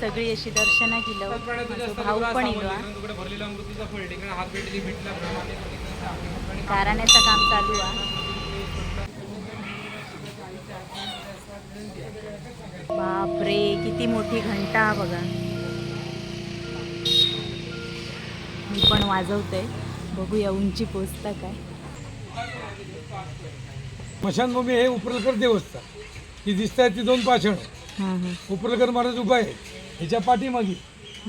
सगळी अशी दर्शना केलं. माझो भाऊ पण काम चालू आहे. बापरे किती मोठी घंटा हा बघा. मी पण वाजवते. बघूया उंची पोचता काय. स्मशानभूमी हे उपरलकर देवस्थान. ही दिसत आहे ती दोन पाषाण. हां उपरलकर महाराज उभा आहे. ह्याच्या पाठीमागे.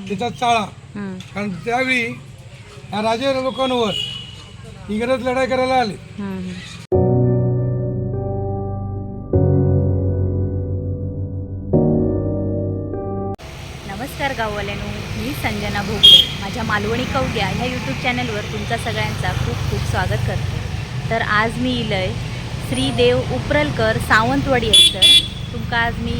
त्याचा चाळा. कारण त्यावेळी या राजे लोकांवर इंग्रज लढाई करायला आले. नमस्कार गाववाल्यानो मी संजना भोगले. माझ्या मालवणी कवग्या ह्या यूट्यूब चॅनलवर तुमचा सगळ्यांचा खूप खूप स्वागत करते. तर आज मी इलय श्रीदेव उपरलकर सावंतवाडी आहे तर तुमका आज मी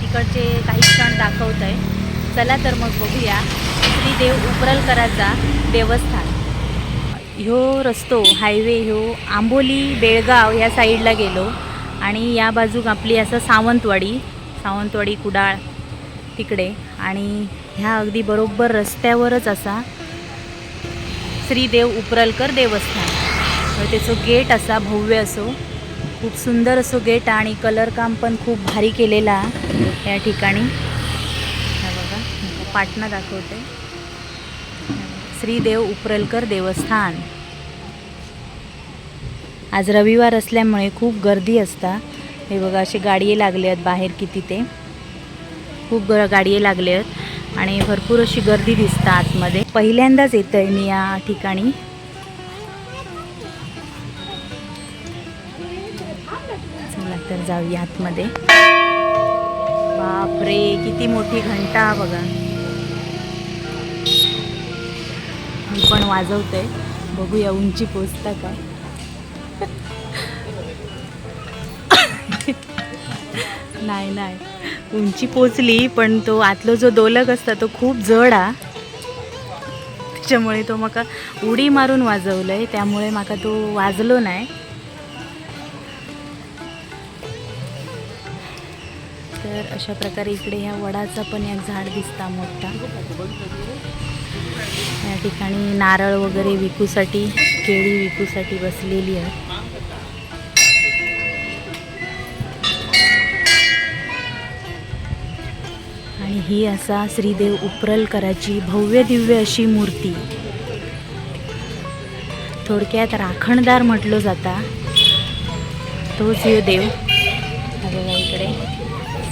तिकडचे काही क्षण दाखवत आहे चला तर मग बघूया. श्रीदेव उपरलकराचा देवस्थान. ह्यो रस्तो हायवे ह्यो आंबोली बेळगाव या साईडला गेलो. आणि या बाजूक आपली असं सावंतवाडी सावंतवाडी कुडाळ तिकडे. आणि ह्या अगदी बरोबर रस्त्यावरच असा श्रीदेव उपरलकर देवस्थान. तर त्याचं गेट असा भव्य असो. खूप सुंदर असो गेट आणि कलर काम पण खूप भारी केलेला या ठिकाणी. बघा पाटणा दाखवते. श्रीदेव उपरलकर देवस्थान. आज रविवार असल्यामुळे खूप गर्दी असता. हे बघा असे गाडी लागले आहेत बाहेर किती ते खूप ग लागले आहेत. आणि भरपूर अशी गर्दी दिसता आतमध्ये. पहिल्यांदाच येतं आहे मी या ठिकाणी. तर जाऊया आतमध्ये. बापरे किती मोठी घंटा बघा. मी पण वाजवते. बघूया उंची पोचता का? नाही नाही. उंची पोचली पण तो आतलो जो दोलक असता तो खूप जड. हा त्याच्यामुळे तो माका उडी मारून वाजवलं आहे त्यामुळे माका तो वाजलो नाही. तर अशा प्रकारे इकडे ह्या वडाचा पण एक झाड दिसता मोठा. या ठिकाणी नारळ वगैरे विकूसाठी केळी विकूसाठी बसलेली आहे. आणि ही असा श्रीदेव उपरलकराची भव्य दिव्य अशी मूर्ती. थोडक्यात राखणदार म्हटलं जाता. तोच देव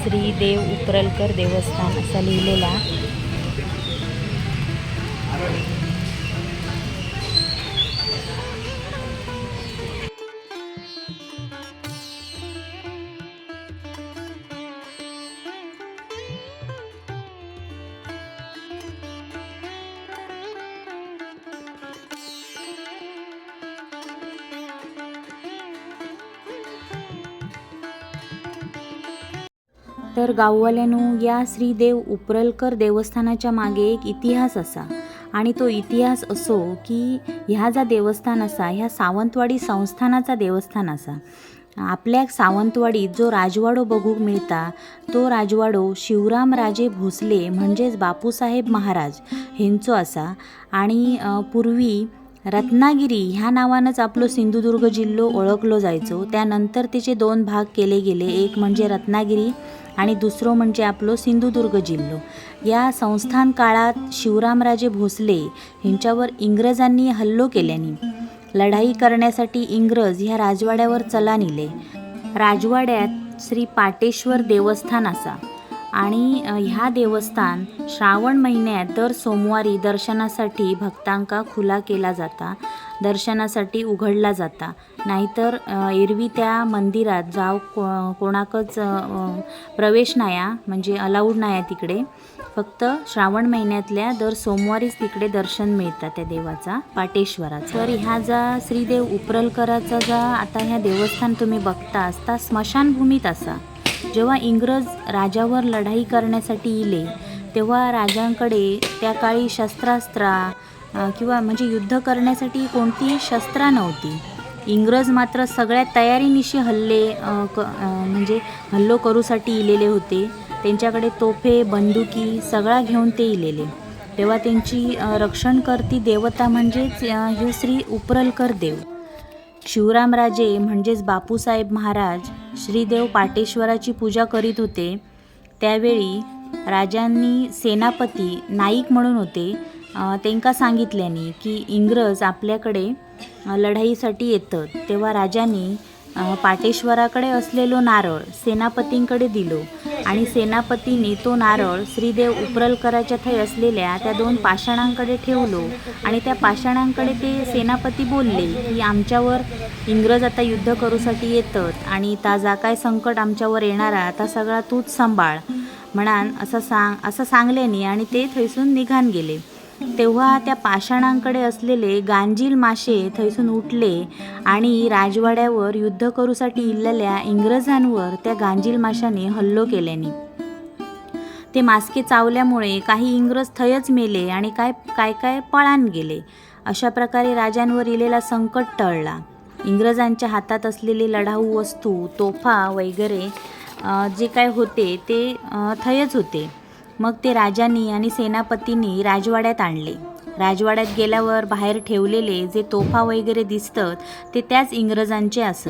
श्रीदेव उपरलकर देवस्थान असा लिहिलेला तर गाववाल्यानो या श्रीदेव उपरलकर देवस्थानाच्या मागे एक इतिहास असा. आणि तो इतिहास असो की ह्या जा देवस्थान असा ह्या सावंतवाडी संस्थानाचा देवस्थान असा. आपल्या सावंतवाडीत जो राजवाडो बघूक मिळता तो राजवाडो शिवरामराजे भोसले म्हणजेच बापूसाहेब महाराज हेंचो असा. आणि पूर्वी रत्नागिरी ह्या नावानंच आपलो सिंधुदुर्ग जिल्हो ओळखलो जायचो. त्यानंतर तिचे दोन भाग केले गेले. एक म्हणजे रत्नागिरी आणि दुसरं म्हणजे आपलो सिंधुदुर्ग जिल्हो या संस्थान काळात शिवरामराजे भोसले यांच्यावर इंग्रजांनी हल्लो केल्याने लढाई करण्यासाठी इंग्रज ह्या राजवाड्यावर चला नेले. राजवाड्यात श्री पाटेश्वर देवस्थान असा. आणि ह्या देवस्थान श्रावण महिन्यात दर सोमवारी दर्शनासाठी भक्तांका खुला केला जाता दर्शनासाठी उघडला जाता. नाहीतर एरवी त्या मंदिरात जाव को कोणाकच प्रवेश नाया म्हणजे अलाउड नाही तिकडे. फक्त श्रावण महिन्यातल्या दर सोमवारीच तिकडे दर्शन मिळतं त्या देवाचा पाटेश्वराचा. तर ह्या जा श्रीदेव उपरलकराचा जा आता ह्या देवस्थान तुम्ही बघता असता स्मशानभूमीत असा. जेव्हा इंग्रज राजावर लढाई करण्यासाठी येले तेव्हा राजांकडे त्या काळी शस्त्रास्त्रा किंवा म्हणजे युद्ध करण्यासाठी कोणतीही शस्त्रा नव्हती. इंग्रज मात्र सगळ्या तयारीनिशी हल्ले क म्हणजे हल्लो करूसाठी इलेले होते. त्यांच्याकडे तोफे बंदुकी सगळा घेऊन ते इलेले. तेव्हा त्यांची रक्षण करती देवता म्हणजेच ही श्री उपरलकर देव. शिवरामराजे म्हणजेच बापूसाहेब महाराज श्रीदेव पाटेश्वराची पूजा करीत होते. त्यावेळी राजांनी सेनापती नाईक म्हणून होते. त्यांका सांगितल्याने की इंग्रज आपल्याकडे लढाईसाठी येतात. तेव्हा राजांनी पाटेश्वराकडे असलेलो नारळ सेनापतींकडे दिलो. आणि सेनापतींनी तो नारळ श्रीदेव उपरलकराच्या थंय असलेल्या त्या दोन पाषाणांकडे ठेवलो. आणि त्या पाषाणांकडे ते सेनापती बोलले की आमच्यावर इंग्रज आता युद्ध करूसाठी येतात आणि ता जा काय संकट आमच्यावर येणारा आता सगळा तूच सांभाळ. म्हणान असं सांग असं सांगल्याने आणि ते थैसून निघान गेले. तेव्हा त्या पाषाणांकडे असलेले गांजील माशे थैसून उठले आणि राजवाड्यावर युद्ध करूसाठी इल्लेल्या इंग्रजांवर त्या गांजील माशाने हल्लो केल्याने. ते मास्के चावल्यामुळे काही इंग्रज थयच मेले आणि काय काय काय पळान गेले. अशा प्रकारे राजांवर इलेला संकट टळला. इंग्रजांच्या हातात असलेले लढाऊ वस्तू तोफा वगैरे जे काय होते ते थयच होते. मग ते राजांनी आणि सेनापतींनी राजवाड्यात आणले. राजवाड्यात गेल्यावर बाहेर ठेवलेले जे तोफा वगैरे दिसतात ते त्याच इंग्रजांचे असत.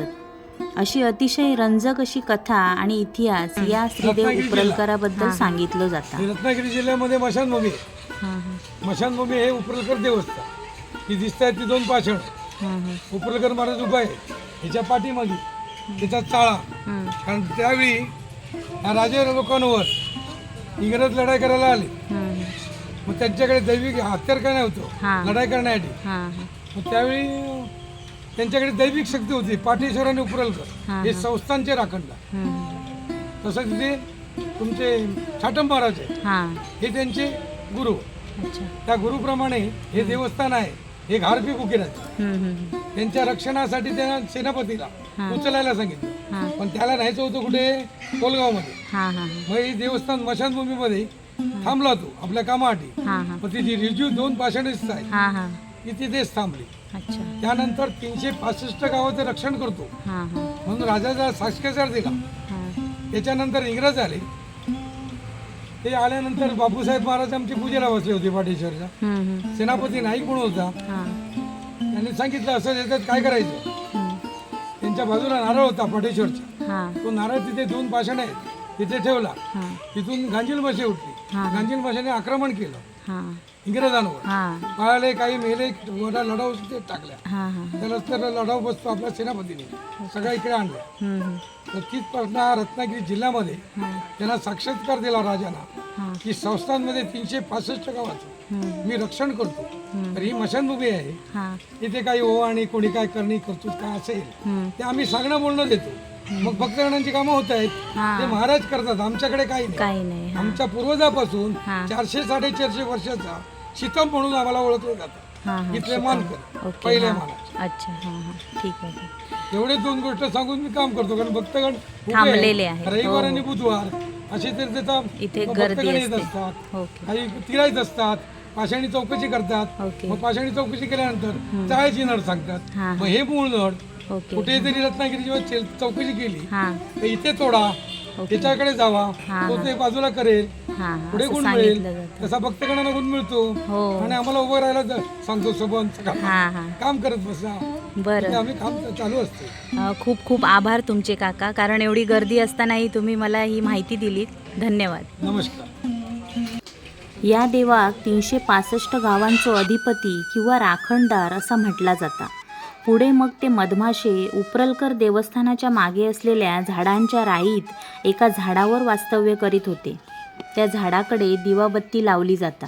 अशी अतिशय रंजक अशी कथा आणि इतिहास या श्रीदेव. उपरलकराबद्दल सांगितलं जातं. रत्नागिरी जिल्ह्यामध्ये मशानभूमी. हां हां. मशानभूमी हे उपरलकर देवस्थान. ती दिसत आहेत ती दोन पाषाण. हां हां. उपरलकर महाराज उभा आहे. ह्याच्या पाठीमागे. त्याचा चाळा. कारण त्यावेळी ह्या राजे लोकांवर इंग्रज लढाई करायला आले. मग त्यांच्याकडे दैविक हत्यार काय हा. नव्हतं लढाई करण्यासाठी. मग त्यावेळी त्यांच्याकडे दैविक शक्ती होती. पाठेश्वर आणि उपरलकर हा. संस्थांचे राखणला हं. तसं तिथे तुमचे छाटम महाराज आहे हां. त्यांचे गुरु. त्या गुरुप्रमाणे हे देवस्थान आहे. हे घारपी बुकिराज हं, हं, त्यांच्या रक्षणासाठी त्या सेनापतीला. उचलायला सांगितलं. पण त्याला न्यायचं होतं कुठे? कोलगावमध्ये. हां हां मग हे देवस्थान मशानभूमीमध्ये थांबला तो आपल्या कामासाठी. हां हां. मग तिची रिजू दोन पाषाण दिसत आहे हां हां. ती तिथेच थांबली. अच्छा. त्यानंतर तीनशे पासष्ट गावाचं रक्षण करतो. हां हां. म्हणून राजाचा साक्षकार दिला. हां. त्याच्यानंतर इंग्रज आले. ते आल्यानंतर बापूसाहेब महाराज आमची पूजेला बसले होते पाटेश्वरच्या. सेनापती नाईक म्हणून होता. हां. त्यांनी सांगितलं असं देतात काय करायचं? त्यांच्या बाजूला नारळ होता पाटेश्वरचा. हां. तो नारळ तिथे दोन पाषाण आहेत. तिथे ठेवला. हां. तिथून गांजील माशी उठली. हा. गांजील माशाने आक्रमण केलं. हां. इंग्रजांवर. हां. पळाले काही मेले वडा लढाऊ ते टाकल्या. हां हां. त्यानंतर लढाऊ बसतो आपल्या सेनापतीने. सगळ्या इकडे आणल्या. तर तीच प्रश्न रत्नागिरी जिल्ह्यामध्ये त्यांना साक्षात्कार दिला राजाला हां. की संस्थांमध्ये तीनशे पासष्ट गावाचं. मी रक्षण करतो. तर ही मशानभूमी आहे. हां. इथे काही हो आणि कोणी काय करणे करतो काय असेल हं. ते आम्ही सांगणं बोलणं देतो मग भक्तगणांची कामं होत आहेत. हां. ते महाराज करतात आमच्याकडे काही नाही. काही नाही हां. आमच्या पूर्वजापासून हां. चारशे साडेचारशे वर्षाचा शीतम म्हणून आम्हाला ओळखलं जातं. हां हां. इथले मानकर ओके पहिल्या हां. मानाचे अच्छा हां हां. ठीक आहे ठीक आहे. एवढे दोन गोष्ट सांगून मी काम करतो कारण भक्तगण उभे थांबलेले आहेत. आहेत. रविवार हो, आणि बुधवार असे तर तिथं इथे गर्दी येत असते. असतात. ओके. काही तिरायत असतात. पाषाणी चौकशी करतात. ओके. मग पाषाणी चौकशी केल्यानंतर चाळीची नळ सांगतात. हां, मग हे मूळ नळ ओके. कुठेतरी रत्नागिरी जेव्हा चौकशी केली हां. तर इथे तोडा त्याच्याकडे जावा हां, तो ते बाजूला करेल हां पुढे हां. गुण असं मिळेल सांगितलं जातं. तसा भक्तगणांना गुण मिळतो. हो. आणि आम्हाला उभं राहायला ज- सांगतो सोबत. हां हां. काम करत बसा. बरं. आम्ही काम चालू असते. अ, खूप खूप आभार तुमचे काका. कारण एवढी गर्दी असतानाही तुम्ही मला ही माहिती दिलीत. धन्यवाद. नमस्कार. या देवाक तीनशे पासष्ट गावांचो अधिपती किंवा राखणदार असा म्हटला जाता. पुढे मग ते मधमाशे उपरलकर देवस्थानाच्या मागे असलेल्या झाडांच्या राईत एका झाडावर वास्तव्य करीत होते. त्या झाडाकडे दिवाबत्ती लावली जाता.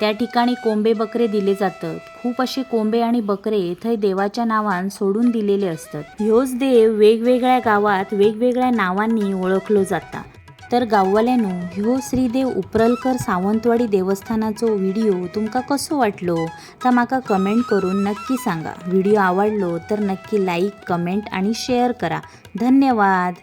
त्या ठिकाणी कोंबे बकरे दिले जातात. खूप असे कोंबे आणि बकरे थंय देवाच्या नावान सोडून दिलेले असतात. ह्योच देव वेगवेगळ्या गावात वेगवेगळ्या नावांनी ओळखलो जाता. तर गाववाल्यानो ह्यो श्रीदेव उपरलकर सावंतवाडी देवस्थानाचो व्हिडिओ तुमकां कसो वाटलो? तर म्हाका कमेंट करून नक्की सांगा. व्हिडिओ आवडलो तर नक्की लाईक कमेंट आणि शेअर करा. धन्यवाद!